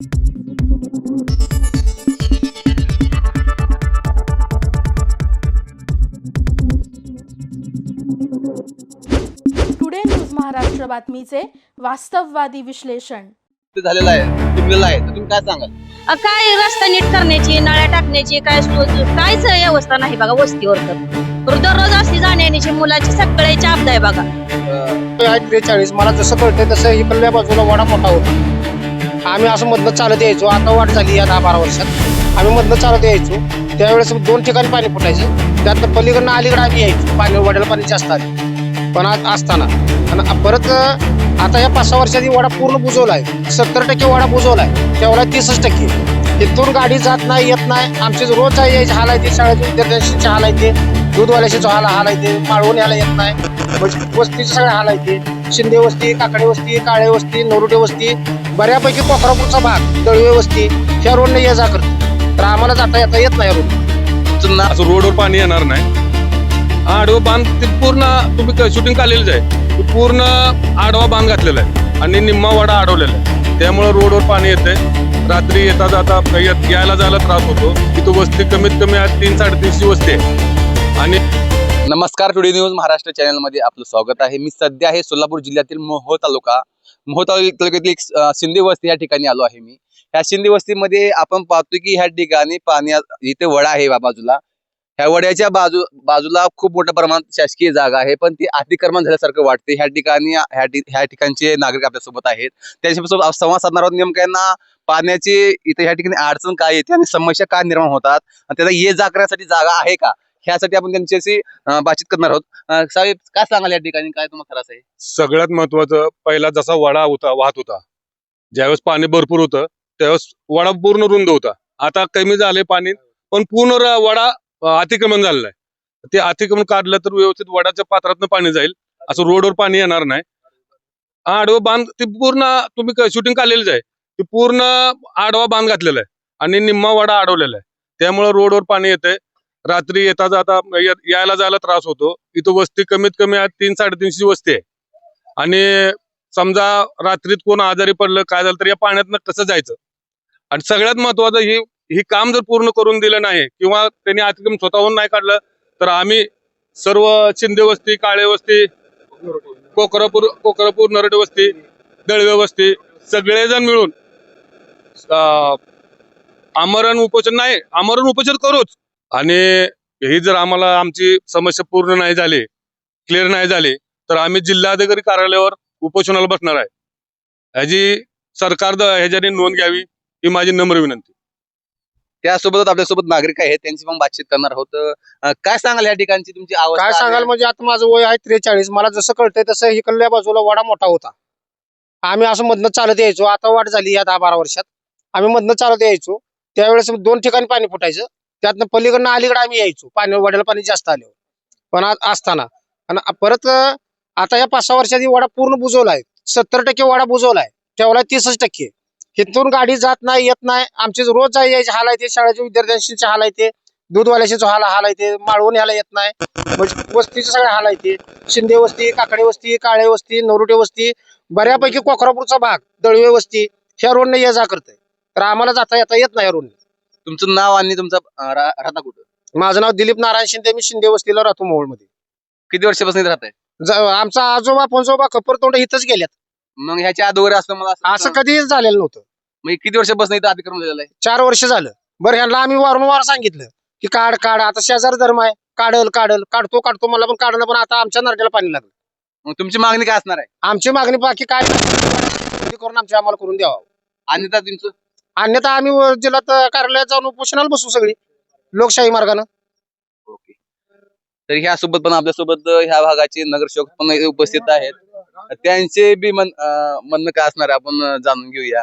Today news Maharashtra बातमीचे वास्तववादी विश्लेषण. ते झालेलं आहे. तुटलेलं आहे. तर तुम्ही काय सांगाल? अ, काय रस्ता नीट करण्याची नळ्या टाकण्याची काय सो- काहीच व्यवस्था नाही बघा वस्तीवर तर. दररोज असली जाण्याची मुलाची सगळ्याची आपदा आहे बघा. अं, त्रेचाळीस मला जसं कळतंय तसं इकडल्या बाजूला वाडा मोठा होता. आम्ही असं मधनं चालत यायचो. आता वाट झाली या दहा बारा वर्षात. आम्ही मधनं चालत यायचो. त्यावेळेस दोन ठिकाणी पाणी फुटायचं. त्यातनं पलीकडनं अलीकडे आम्ही यायचो. पाणी वड्याला पाणी जास्त आले. पण आज असताना. आणि परत आता या पाच सहा वर्षात वडा पूर्ण बुजवला आहे सत्तर टक्के वडा बुजवला आहे त्यावेळेला तीसच टक्के. तिथून गाडी जात नाही येत नाही. आमचे रोज जाय यायचे हाल आहे ते शाळेचे विद्यार्थ्यांचे हाल आहे ते. दूधवाल्याचे हाल हाल आहे ते. माळवून यायला येत नाही. वस्तीची वस्तीचे सगळे हाल आहे ते. शिंदे वस्ती काकडे वस्ती काळे वस्ती नोरुटे वस्ती. बऱ्यापैकी पोखरापूरचा भाग दळवे वस्ती ह्या रोडने ये जा करतो तर आम्हाला जाता येता येत नाही रोड. तुमचं असं रोडवर पाणी येणार नाही. आडवं बांध ते पूर्ण तुम्ही शूटिंग काढलेलंच आहे. पूर्ण आडवा बांध घातलेला आहे. आणि निम्मा वाडा अडवलेला आहे. त्यामुळे रोडवर पाणी येते रात्री येता जाता येत- यायला जायला त्रास होतो. तिथं वस्ती कमीत कमी आज तीन साडेतीनशे वस्ती आहे. आणि नमस्कार टुडे न्यूज महाराष्ट्र चॅनलमध्ये आपलं स्वागत आहे. मी सध्या आहे सोलापूर जिल्ह्यातील मोहो तालुका. मोह तालुक्यातील एक शिंदे वस्ती या ठिकाणी आलो आहे मी. ह्या शिंदे वस्तीमध्ये आपण पाहतो की ह्या ठिकाणी पाणी इथे वडा आहे बाजूला. ह्या वड्याच्या बाजू बाजूला खूप मोठ्या प्रमाणात शासकीय जागा आहे पण ती अतिक्रमण झाल्यासारखं वाटते ह्या ठिकाणी ह्या ठिकाणचे नागरिक आपल्यासोबत आहेत. त्यांच्यासोबत संवाद साधणार आहोत. नेमक्यांना पाण्याची इथे ह्या ठिकाणी अडचण काय येते आणि समस्या काय निर्माण होतात? आणि त्याला ये जा करण्यासाठी जागा आहे का? ह्यासाठी आपण त्यांच्याशी बातचीत करणार आहोत. साहेब काय सांगाल या ठिकाणी? काय तुम्हाला त्रास आहे? सगळ्यात महत्वाचं पहिला जसा वडा होता वाहत होता. ज्यावेळेस पाणी भरपूर होतं त्यावेळेस वडा पूर्ण रुंद होता. आता कमी झाले पाणी पण पूर्ण वडा अतिक्रमण झालेलं आहे ते अतिक्रमण काढलं तर व्यवस्थित वडाच्या पात्रातनं पाणी जाईल. असं रोडवर पाणी येणार नाही. आडवं बांध ते पूर्ण तुम्ही शूटिंग काढलेलीच आहे. ते पूर्ण आडवा बांध घातलेला आहे. आणि निम्मा वडा अडवलेला आहे. त्यामुळे रोडवर पाणी येते रात्री येता जाता यायला जायला त्रास होतो. इथं वस्ती कमीत कमी तीन साडेतीनशे वस्ती आहे. आणि समजा रात्रीत कोण आजारी पडलं काय झालं तर या पाण्यातनं कसं जायचं? आणि सगळ्यात महत्वाचं ही ही काम जर पूर्ण करून दिलं नाही किंवा त्यांनी अतिक्रम स्वतःहून नाही काढलं तर आम्ही सर्व शिंदे वस्ती काळे वस्ती कोकरापूर कोकरापूर नरडे वस्ती दळवे वस्ती सगळेजण मिळून आमरण उपोषण नाही आमरण उपोषण करूच. आणि ही जर आम्हाला आमची समस्या पूर्ण नाही झाली क्लिअर नाही झाली तर आम्ही जिल्हाधिकारी कार्यालयावर उपोषणाला बसणार आहे. ह्याची सरकार द- ह्याच्याने नोंद घ्यावी ही माझी नम्र विनंती. त्यासोबतच आपल्यासोबत नागरिक आहेत त्यांची पण बातचीत करणार आहोत. अं, काय सांगाल या ठिकाणची तुमची अवस्था? काय सांगाल म्हणजे आता माझं वय आहे त्रेचाळीस मला जसं कळतंय तसं इकडल्या बाजूला वाडा मोठा होता. आम्ही असं मधनं चालत यायचो आता वाट झाली या दहा बारा वर्षात. आम्ही मधनं चालत यायचो त्यावेळेस दोन ठिकाणी पाणी फुटायचं त्यातनं पलीकडनं अलीकडे आम्ही यायचो. पाणी वड्याला पाणी जास्त आले पण आज असताना. आणि परत आता या पाच सहा वर्षात वडा वाडा पूर्ण बुजवलाय सत्तर टक्के वाडा बुजवलाय ठेवला तीसच टक्के. इथून गाडी जात नाही येत नाही. आमचे रोज जाय यायचे हाल आहे ते. विद्यार्थ्यांशी विद्यार्थ्यांचे हाल आहे ते. दूधवाल्याचे हाल हाल आहे ते. माळवून ह्याला येत नाही. म्हणजे वस्तीचे सगळे हाल आहे ते. शिंदे वस्ती काकडे वस्ती काळे वस्ती नरुटे वस्ती बऱ्यापैकी कोकरापूरचा भाग दळवे वस्ती ह्या रोडने ये जा करते तर आम्हाला जाता येता येत नाही या रोडने. तुमचं नाव आणि तुमचं अं, रा- राहता कुठं? माझं नाव दिलीप नारायण शिंदे मी शिंदे वस्तीला राहतो मोहोळमध्ये. किती वर्षापासून इथे राहताय? ज- आमचा आजोबा पंजोबा खपरतोंड इथंच गेल्यात. मग ह्याच्या अगोदर असं मला असं कधीच झालेलं नव्हतं. मग किती वर्षापासून इथं अतिक्रमण झालेलं आहे? चार वर्ष झालं. बरं ह्यांना आम्ही वारंवार सांगितलं की काढ काढ. आता शेजार धर्म आहे. काढल काढल. काढतो काढतो. मला पण काढणं पण आता आमच्या नरड्याला पाणी लागलं. मग तुमची मागणी काय असणार आहे? आमची मागणी बाकी काय नाही. करून आमची आम्हाला करून द्यावं. आणि आता तुमचं? अन्यथा आम्ही जिल्हा जिल्ह्यात कार्यालयात जाऊन उपोषणाला बसू सगळी लोकशाही मार्गानं. ओके. तर ह्या सोबत पण आपल्यासोबत ह्या भागाचे नगरसेवक पण इथे उपस्थित आहेत. त्यांचे बी मन म्हणणं काय असणार आहे आपण जाणून घेऊया.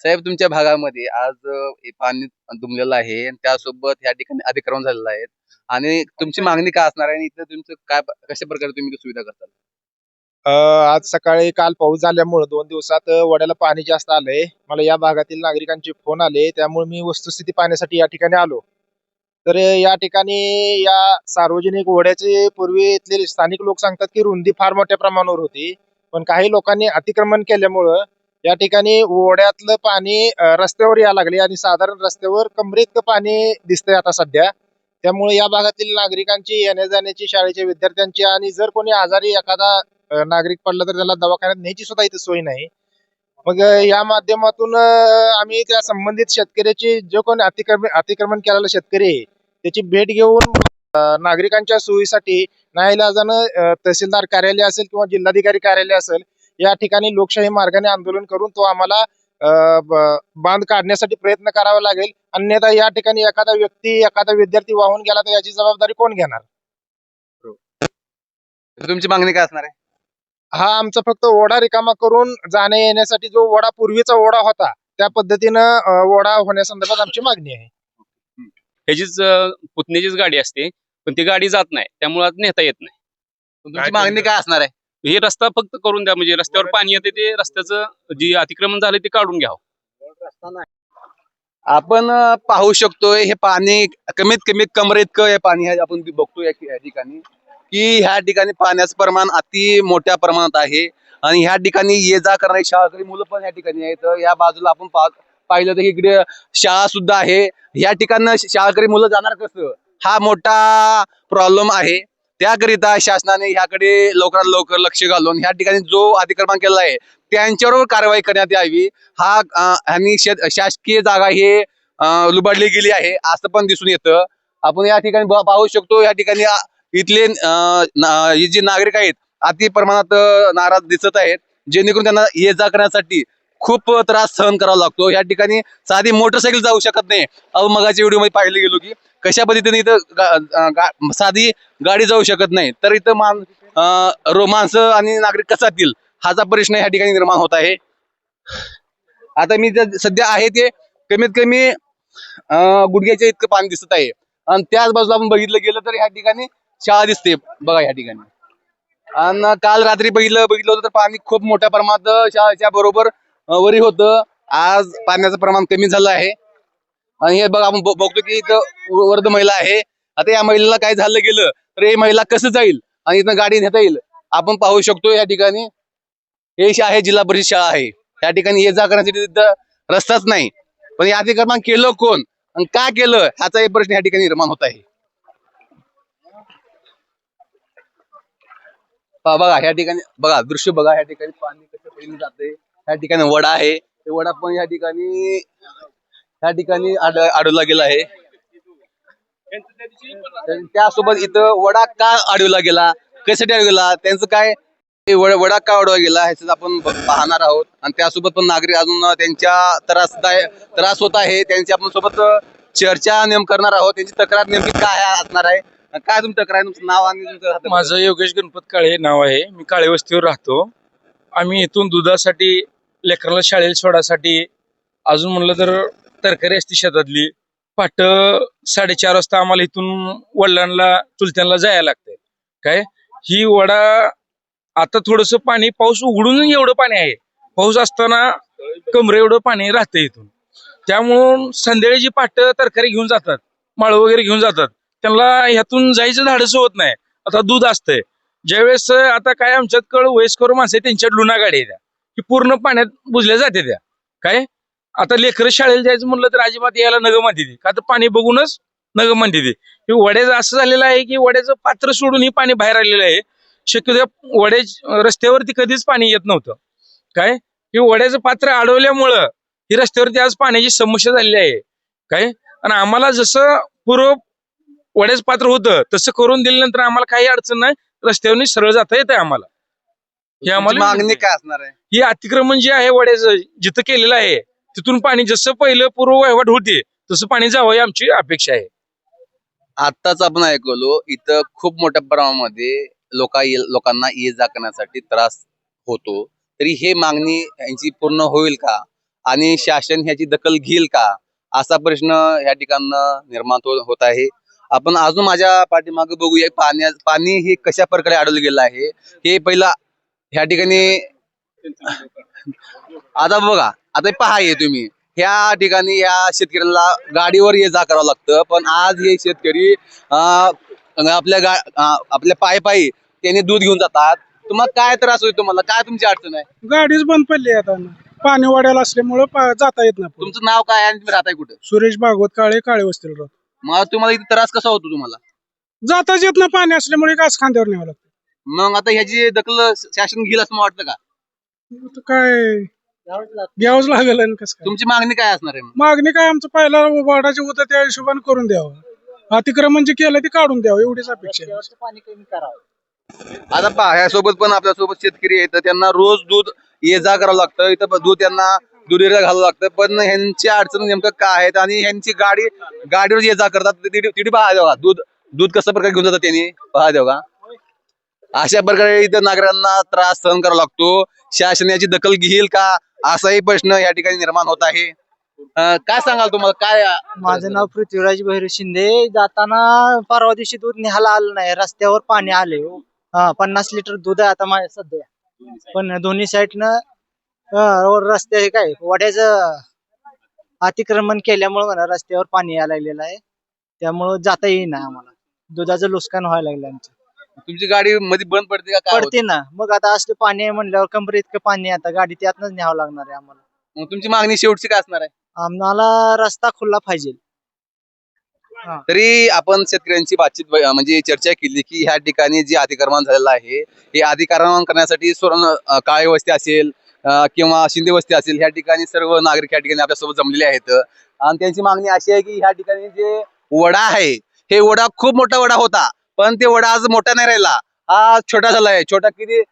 साहेब तुमच्या भागामध्ये आज हे पाणी दुमलेलं आहे आणि त्यासोबत ह्या ठिकाणी अतिक्रमण झालेलं आहे. आणि तुमची मागणी काय असणार आहे आणि इथं तुमचं काय कशा प्रकारे तुम्ही सुविधा करताल आज सकाळी काल पाऊस झाल्यामुळे दोन दिवसात वड्याला पाणी जास्त आलंय. मला या भागातील नागरिकांचे फोन आले त्यामुळे मी वस्तुस्थिती पाहण्यासाठी या ठिकाणी आलो. तर या ठिकाणी या सार्वजनिक वड्याचे पूर्वी इथले स्थानिक लोक सांगतात की रुंदी फार मोठ्या प्रमाणावर होती. पण काही लोकांनी अतिक्रमण केल्यामुळं या ठिकाणी ओढ्यातलं पाणी रस्त्यावर यायला लागले आणि साधारण रस्त्यावर कमरेत पाणी दिसतंय आता सध्या. त्यामुळे या भागातील नागरिकांची येण्या जाण्याची शाळेच्या विद्यार्थ्यांची आणि जर कोणी आजारी एखादा नागरिक पडला तर त्याला दवाखान्यात न्यायची सुद्धा इथे सोय नाही. मग या माध्यमातून आम्ही त्या संबंधित शेतकऱ्याची जो कोण अतिक्रमण अतिक्रमण केलेला शेतकरी आहे त्याची भेट घेऊन नागरिकांच्या सोयीसाठी नाईलाजानं तहसीलदार कार्यालय असेल किंवा जिल्हाधिकारी कार्यालय असेल या ठिकाणी लोकशाही मार्गाने आंदोलन करून तो आम्हाला बांध काढण्यासाठी प्रयत्न करावा लागेल. अन्यथा या ठिकाणी एखादा व्यक्ती एखादा विद्यार्थी वाहून गेला तर याची जबाबदारी कोण घेणार? तुमची मागणी काय असणार आहे? हा आमचा फक्त ओढा रिकामा करून जाण्या येण्यासाठी जो ओढा पूर्वीचा ओढा होता त्या पद्धतीनं ओढा होण्यासंदर्भात आमची मागणी आहे. ह्याचीच अं, पुतण्याचीच गाडी असते पण ती गाडी जात नाही त्यामुळे आता नेता येत नाही. तुमची मागणी काय असणार आहे? हे रस्ता फक्त करून द्या म्हणजे रस्त्यावर पाणी येते ते रस्त्याचं जे अतिक्रमण झालं ते काढून घ्यावं आपण पाहू शकतोय हे पाणी कमीत कमी कमरे इतकं हे पाणी आहे आपण बघतो या या ठिकाणी. की ह्या ठिकाणी पाण्याचं प्रमाण अति मोठ्या प्रमाणात आहे. आणि ह्या ठिकाणी ये जा करणारी शाळकरी मुलं पण या ठिकाणी आहेत. या बाजूला आपण पाह- पाहिलं तर इकडे शाळा सुद्धा आहे. या ठिकाणं शाळकरी मुलं जाणार कसं? हा मोठा प्रॉब्लेम आहे. त्याकरिता शासनाने ह्याकडे लवकरात लवकर लक्ष घालून ह्या ठिकाणी जो अतिक्रमण केला आहे त्यांच्यावर कारवाई करण्यात यावी. हा आणि शासकीय जागा हे लुबाडली गेली आहे. असं पण दिसून येतं. आपण या ठिकाणी पाहू शकतो या ठिकाणी इथले अं, जी जे नागरिक आहेत अति प्रमाणात नाराज दिसत आहेत जेणेकरून त्यांना ये जा करण्यासाठी खूप त्रास सहन करावा लागतो. या ठिकाणी साधी मोटरसायकल जाऊ शकत नाही. अहो मगाच्या व्हिडिओमध्ये पाहिलं गेलो की कशा पद्धतीने इथं गा- गा- साधी गाडी जाऊ शकत नाही. तर इथं मान अं, माणसं आणि नागरिक कसा येतील? हाचा प्रश्न या ठिकाणी निर्माण होत आहे. आता मी सध्या आहे ते कमीत कमी अं, गुडघ्याच्या इतकं पाणी दिसत आहे. आणि त्याच बाजूला आपण बघितलं गेलं तर ह्या ठिकाणी शाळा दिसते बघा या ठिकाणी. आणि काल रात्री बघितलं बघितलं होतं तर पाणी खूप मोठ्या प्रमाणात शाळेच्या बरोबर वरी होतं. आज पाण्याचं प्रमाण कमी झालं आहे. आणि हे बघा आपण बघतो की इथं वर्ध महिला आहे. आता या महिलेला काय झालं गेलं तर हे महिला कसं जाईल? आणि इथं गाडी नेता येईल? आपण पाहू शकतो या ठिकाणी. हे आहे जिल्हा परिषद शाळा आहे. या ठिकाणी ये जा करण्यासाठी तिथं रस्ताच नाही. पण या अतिक्रमण केलं कोण? आणि का केलं? ह्याचा एक प्रश्न या ठिकाणी निर्माण होत आहे पहा बघा ह्या ठिकाणी बघा दृश्य बघा ह्या ठिकाणी पाणी कसं पहिले जाते ह्या ठिकाणी वडा आहे. ते वडा पण या ठिकाणी ह्या ठिकाणी आड अडवला गेला आहे. त्यासोबत इथं वडा का अडवला गेला? कशासाठी अडवला त्यांचं काय वडा का अडवला गेला ह्याच आपण पाहणार आहोत. आणि त्यासोबत पण नागरिक अजून त्यांच्या त्रास त्रास होत आहे. त्यांची आपण सोबत चर्चा नेम करणार आहोत. त्यांची तक्रार नेमकी काय असणार आहे? काय तुमचं काय तुमचं नाव आणि तुमचं राहतं- माझं योगेश गणपत काळे नाव आहे. मी काळे वस्तीवर राहतो. आम्ही इथून दुधासाठी लेकराला शाळेला सोडासाठी अजून म्हणलं तर तरकारी असते शेतातली पाट साडेचार वाजता आम्हाला इथून वडिलांना चुलत्यांना जायला लागतंय. काय? ही वडा आता थोडस पाणी पाऊस उघडून एवढं पाणी आहे. पाऊस असताना कमरे एवढं पाणी राहतं इथून. त्यामुळं संध्याकाळी जी पाट तरकारी घेऊन जातात माळ वगैरे घेऊन जातात त्यांना ह्यातून जायचं धाडस होत नाही. आता दूध असतंय. ज्यावेळेस आता काय आमच्यात कळ वयस्कर माणसं त्यांच्या त्यांच्यात लुना गाडी त्या की पूर्ण पाण्यात बुजल्या जाते त्या. काय? आता लेकर शाळेला जायचं म्हणलं तर अजिबात यायला नग म्हणते का तर पाणी बघूनच नग म्हणते हे वड्याचं असं झालेलं आहे की वड्याचं पात्र सोडून ही पाणी बाहेर आलेलं आहे. शक्यतो वडे रस्त्यावरती कधीच पाणी येत नव्हतं. काय? हे वड्याचं पात्र अडवल्यामुळं ही रस्त्यावरती आज पाण्याची समस्या झालेली आहे. काय? आणि आम्हाला जसं पूर्व वड्याचं पात्र होतं. तसं करून दिल्यानंतर आम्हाला काही अडचण नाही. रस्त्यावर सरळ जाता येत आहे आम्हाला. हे आम्हाला मागणी काय असणार आहे? ही अतिक्रमण जे आहे वड्याचं जिथं केलेलं आहे तिथून पाणी जसं पहिलं पूर्व वहिवाट होते तसं पाणी जावं ही आमची अपेक्षा आहे. आत्ताच आपण ऐकलो इथं खूप मोठ्या प्रमाणामध्ये लोका लोकांना ये जा करण्यासाठी त्रास होतो. तरी हे मागणी यांची पूर्ण होईल का? आणि शासन ह्याची दखल घेईल का? असा प्रश्न या ठिकाणं निर्माण होत आहे. आपण अजून माझ्या पाठीमागे बघूया पाण्या पाणी हे कशा प्रकारे अडवलं गेलं आहे? हे पहिला ह्या ठिकाणी आता बघा आता हे पहा हे तुम्ही. ह्या ठिकाणी या शेतकऱ्यांना गाडीवर ये जा करावं लागतं पण आज हे शेतकरी आपल्या गा आपल्या पायी पायी त्यांनी दूध घेऊन जातात. तुम्हाला काय त्रास होतो तुम्हाला? काय तुमची अडचण आहे? गाडीच बंद पडली आता. पाणी वाढायला असल्यामुळं जाता येत नाही. तुमचं नाव काय आहे आणि तुम्ही राहताय कुठं? सुरेश भागवत काळे काळे वस्तीला राहतो. मग तुम्हाला इथे त्रास कसा होतो तुम्हाला? जाताच येत नाही पाणी असल्यामुळे काच खांद्यावर न्यावं लागतं. मग आता ह्याची दखल शासन घेईल असं मला वाटतं का? आता काय? घ्यावंच लागेल आणि कसं काय? तुमची मागणी काय असणार आहे मग? मागणी काय? आमचं पहिला वाडाचे होतं त्या हिशोबाने करून द्यावं. अतिक्रमण जे केलं ते काढून द्यावं एवढीच अपेक्षा आहे. आता पहा ह्यासोबत पण आपल्यासोबत शेतकरी आहेत त्यांना रोज दूध ये जा करावं लागतं. इथं प- दूध त्यांना दुरीला घालावं लागतं. पण ह्यांची अडचण नेमकं काय आहेत? आणि ह्यांची गाडी गाडीवर ये जा करतात तिथे तिथे पहा देवा दूध दूध कसं प्रकारे घेऊन जातात त्यांनी? पहा का अशा प्रकारे इथं नागरिकांना त्रास सहन करावा लागतो. शासन याची दखल घेईल का? असाही प्रश्न या ठिकाणी निर्माण होत आहे. काय सांगाल तुम्हाला? काय माझं नाव पृथ्वीराज भैरू शिंदे. जाताना परवा दिवशी दूध न्यायला आलं नाही. रस्त्यावर पाणी आले हो. पन्नास लिटर दूध आहे आता माझ्या सध्या. पण दोन्ही साईडनं रस्ते हे काय? वड्याचं अतिक्रमण केल्यामुळे म्हणा रस्त्यावर पाणी यायला लागलेलं आहे. त्यामुळं जाता येईना आम्हाला. दुधाचं नुकसान व्हायला लागलं आमचं. तुमची गाडी मध्ये बंद पडते का? काय पडते ना. मग आता असले पाणी आहे म्हणल्यावर कंबर इतकं पाणी आहे आता गाडी त्यातनच न्यावं लागणार आहे आम्हाला? मग तुमची मागणी शेवटची काय असणार आहे? आम्हाला रस्ता खुला पाहिजे. तरी आपण शेतकऱ्यांची बातचीत ब- म्हणजे चर्चा केली की ह्या ठिकाणी जे अतिक्रमण झालेलं आहे हे अतिक्रमण करण्यासाठी सुवर्ण अं, काळे वस्ती असेल किंवा शिंदे वस्ती असेल ह्या ठिकाणी सर्व नागरिक या ठिकाणी आपल्यासोबत जमलेले आहेत. आणि त्यांची मागणी अशी आहे की ह्या ठिकाणी जे वडा आहे हे वडा खूप मोठा वडा होता पण ते वडा आज मोठा नाही राहिला. हा छोटा झाला आहे. छोटा किती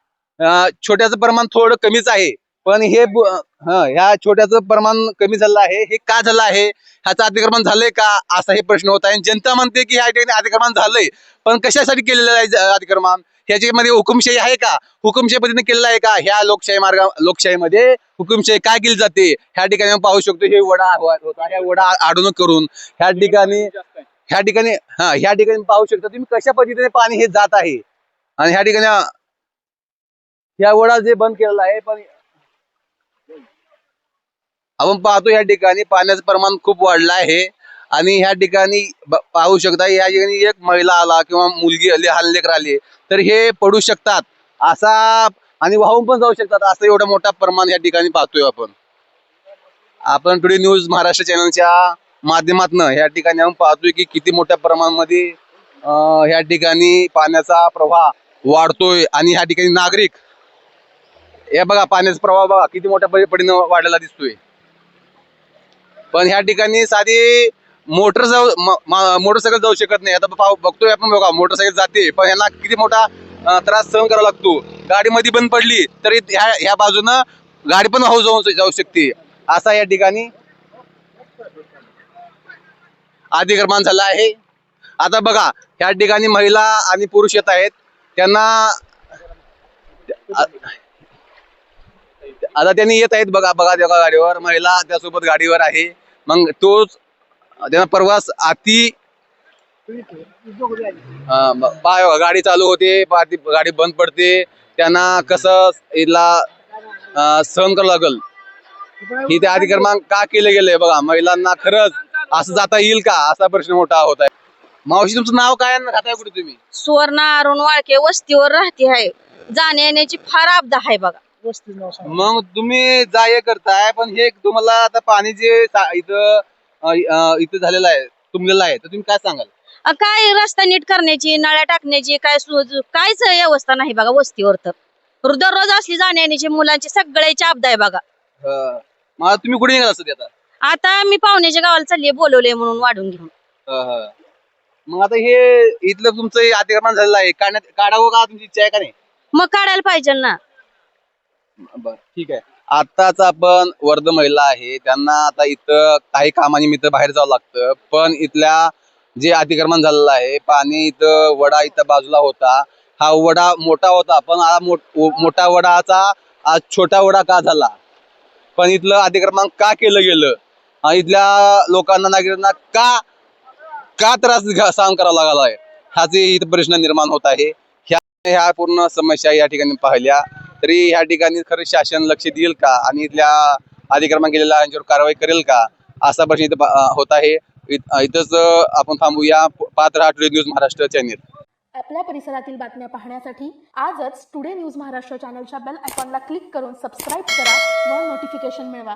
छोट्याचं प्रमाण थोडं कमीच आहे. पण हे ह्या छोट्याचं प्रमाण कमी झालं आहे. हे का झालं आहे? ह्याचं अतिक्रमण झालंय का? असा हे प्रश्न होत आहे. जनता म्हणते की ह्या ठिकाणी अतिक्रमण झालंय. पण कशासाठी केलेलं आहे अतिक्रमण? ह्याच्यामध्ये हुकुमशाही आहे का? हुकुमशाही पद्धतीने केलेलं आहे का? ह्या लोकशाही मार्ग लोकशाहीमध्ये हुकुमशाही काय केली जाते? ह्या ठिकाणी आपण पाहू शकतो हे वडा होता. ह्या वडा अडवणूक करून ह्या ठिकाणी ह्या ठिकाणी हा ह्या ठिकाणी पाहू शकता तुम्ही कशा पद्धतीने पाणी हे जात आहे. आणि ह्या ठिकाणी ह्या वडा जे बंद केलेला आहे पण आपण पाहतो या ठिकाणी पाण्याचं प्रमाण खूप वाढलं आहे. आणि ह्या ठिकाणी पाहू शकता या ठिकाणी एक महिला आला किंवा मुलगी आली लहान लेकर आली तर हे पडू शकतात. असा आणि वाहून पण जाऊ शकतात. असं एवढं मोठा प्रमाण या ठिकाणी पाहतोय आपण. आपण टुडे न्यूज महाराष्ट्र चॅनलच्या माध्यमातून या ठिकाणी आपण पाहतोय की किती मोठ्या प्रमाणामध्ये ह्या ठिकाणी पाण्याचा प्रवाह वाढतोय आणि ह्या ठिकाणी नागरिक हे बघा पाण्याचा प्रवाह बघा किती मोठ्या परी- परीनं वाढलेला दिसतोय. पण ह्या ठिकाणी साधी मोटर जाऊ मोटरसायकल जाऊ शकत नाही. आता बघतोय आपण बघा मोटरसायकल जाते पण ह्यांना किती मोठा त्रास सहन करावा लागतो. गाडी मध्ये बंद पडली तरी ह्या ह्या बाजूनं गाडी पण वाहू जाऊ जाऊ शकते. असा या ठिकाणी अधिक्रमण झाला आहे. आता बघा ह्या ठिकाणी महिला आणि पुरुष येत आहेत. त्यांना आता त्यांनी येत आहेत बघा बघा त्या गाडीवर. महिला त्यासोबत गाडीवर आहे. मग तोच त्यांना प्रवास अति ब- बघा, गाडी चालू होते ती गाडी बंद पडते. त्यांना कसं इथला अं, सहन करावं लागल? ही ते अतिक्रमण का केले गेले? बघा महिलांना खरंच असं जाता येईल का? असा प्रश्न मोठा होत आहे. मावशी तुमचं नाव काय आणि राहताय कुठे तुम्ही? सुवर्ण अरुण वाळके वस्तीवर राहते आहे. जाण्या येण्याची फार आपदा आहे बघा. मग तुम्ही जा ये करताय पण हे तुम्हाला आता पाणी जे सा- इथं अं, इथं झालेलं आहे तुंबलेलं आहे तर तुम्ही काय सांगाल? अ, काय रस्ता नीट करण्याची नळ्या टाकण्याची काय सु- काहीच व्यवस्था नाही बघा वस्तीवर तर. दररोज असली जाण्या येण्याची मुलांची सगळ्याची आपदा आहे बघा. अं, मग आता तुम्ही कुठे निघाला असत आता? आता मी पाहुण्याच्या गावाला चालली बोलवले म्हणून वाढून घेऊन. अं, हं. मग आता हे इथलं तुमचं हे अतिक्रमण झालेलं आहे काढण्यात काढावं का तुमची इच्छा आहे का नाही? मग काढायला पाहिजे ना. बर ठीक आहे. आताच आपण वर्ध महिला आहे त्यांना आता इथं काही कामानिमित्त बाहेर जावं लागतं. पण इथल्या जे अतिक्रमण झालेलं आहे पाणी इथं वडा इथं बाजूला होता. हा वडा मोठा होता पण हा मोठ- मोठा वडाचा आज छोटा वडा का झाला? पण इथलं अतिक्रमण का केलं गेलं? इथल्या लोकांना नागरिकांना का का त्रास सहन करावा लागला आहे ह्याचे इथं प्रश्न निर्माण होत आहे. ह्या ह्या पूर्ण समस्या या ठिकाणी पाहिल्या. तरी ह्या ठिकाणी खरं शासन लक्ष देईल का? आणि इथल्या अतिक्रमण केलेल्या यांच्यावर कारवाई करेल का? असा प्रश्न इथं होत आहे. इथंच आपण थांबूया. पात्र हा टुडे न्यूज महाराष्ट्र चॅनेल आपल्या परिसरातील बातम्या पाहण्यासाठी आजच टुडे न्यूज महाराष्ट्र चॅनलच्या बेल आयकॉनला क्लिक करून सबस्क्राईब करा व नोटिफिकेशन मिळवा.